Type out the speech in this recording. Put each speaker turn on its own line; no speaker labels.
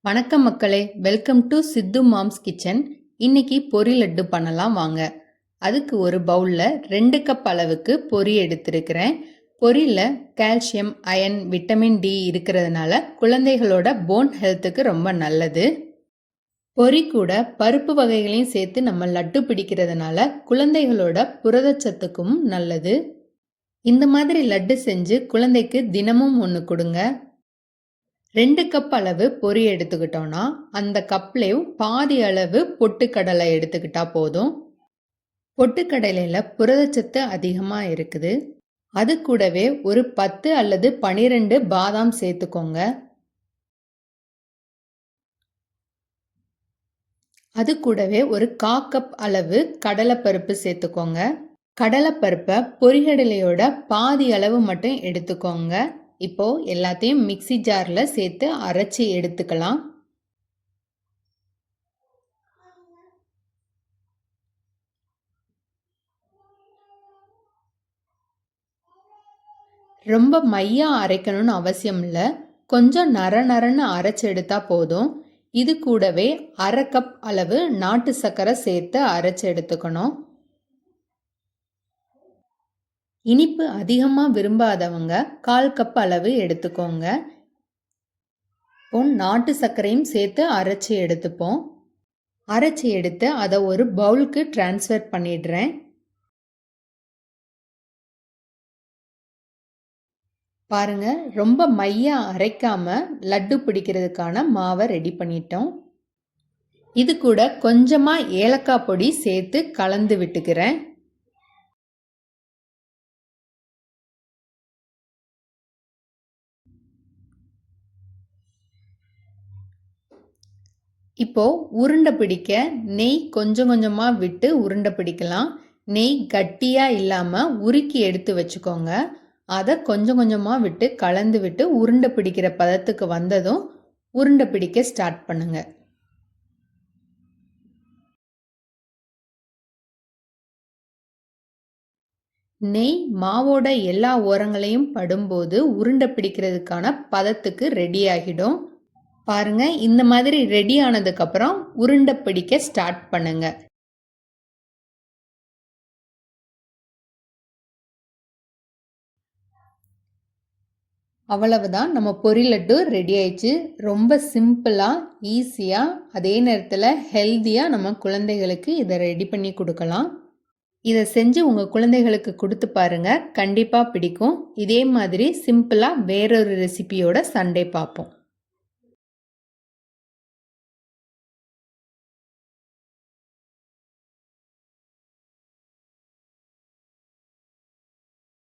வணக்கம் மக்களே welcome to Sithu mom's kitchen. இன்னைக்கு பொரி லட்டு பண்ணலாம் வாங்க. அதுக்கு ஒரு பவுலில் ரெண்டு கப் அளவுக்கு பொரி எடுத்திருக்கிறேன். பொரியில் கால்சியம் அயன் விட்டமின் டி இருக்கிறதுனால குழந்தைகளோட போன் ஹெல்த்துக்கு ரொம்ப நல்லது. பொரி கூட பருப்பு வகைகளையும் சேர்த்து நம்ம லட்டு பிடிக்கிறதுனால குழந்தைகளோட புரதச்சத்துக்கும் நல்லது. இந்த மாதிரி லட்டு செஞ்சு குழந்தைக்கு தினமும் ஒன்று கொடுங்க. ரெண்டு கப் அளவு பொரி எடுத்துக்கிட்டோன்னா அந்த கப்லேயும் பாதி அளவு பொட்டுக்கடலை எடுத்துக்கிட்டா போதும். பொட்டுக்கடலையில் புரதச்சத்து அதிகமாக இருக்குது. அது கூடவே ஒரு பத்து அல்லது பனிரெண்டு பாதாம் சேர்த்துக்கோங்க. அது கூடவே ஒரு கா கப் அளவு கடலைப்பருப்பு சேர்த்துக்கோங்க. கடலைப்பருப்பை பொரிகடலையோட பாதி அளவு மட்டும் எடுத்துக்கோங்க. இப்போ எல்லாத்தையும் மிக்சி ஜாரில் சேர்த்து அரைச்சி எடுத்துக்கலாம். ரொம்ப மையா அரைக்கணும்னு அவசியம் இல்லை. கொஞ்சம் நர நரன்னு அரைச்சி எடுத்தா போதும். இது கூடவே அரை கப் அளவு நாட்டு சர்க்கரை சேர்த்து அரைச்சி எடுத்துக்கணும். இனிப்பு அதிகமாக விரும்பாதவங்க கால் கப் அளவு எடுத்துக்கோங்க. இப்போ நாட்டு சர்க்கரையும் சேர்த்து அரைச்சி எடுத்துப்போம். அரைச்சி எடுத்து அதை ஒரு பவுலுக்கு டிரான்ஸ்ஃபர் பண்ணிடுறேன். பாருங்க ரொம்ப மையா அரைக்காம லட்டு பிடிக்கிறதுக்கான மாவை ரெடி பண்ணிட்டோம். இது கூட கொஞ்சமாக ஏலக்காய் பொடி சேர்த்து கலந்து விட்டுக்கிறேன். இப்போது உருண்டை பிடிக்க நெய் கொஞ்சம் கொஞ்சமாக விட்டு உருண்டை பிடிக்கலாம். நெய் கட்டியாக இல்லாமல் உருக்கி எடுத்து வச்சுக்கோங்க. அதை கொஞ்சம் கொஞ்சமாக விட்டு கலந்து விட்டு உருண்டை பிடிக்கிற பதத்துக்கு வந்ததும் உருண்டை பிடிக்க ஸ்டார்ட் பண்ணுங்க. நெய் மாவோட எல்லா ஓரங்களையும் படும்போது உருண்டை பிடிக்கிறதுக்கான பதத்துக்கு ரெடி ஆகிடும். பாருங்கள் இந்த மாதிரி ரெடி ஆனதுக்கப்புறம் உருண்டை பிடிக்க ஸ்டார்ட் பண்ணுங்கள் அவ்வளவுதான். நம்ம பொரி லட்டு ரெடி ஆயிடுச்சு. ரொம்ப சிம்பிளாக ஈஸியாக அதே நேரத்தில் ஹெல்த்தியாக நம்ம குழந்தைகளுக்கு இதை ரெடி பண்ணி கொடுக்கலாம். இதை செஞ்சு உங்கள் குழந்தைகளுக்கு கொடுத்து பாருங்கள் கண்டிப்பாக பிடிக்கும். இதே மாதிரி சிம்பிளாக வேறொரு ரெசிபியோட சண்டே பார்ப்போம்.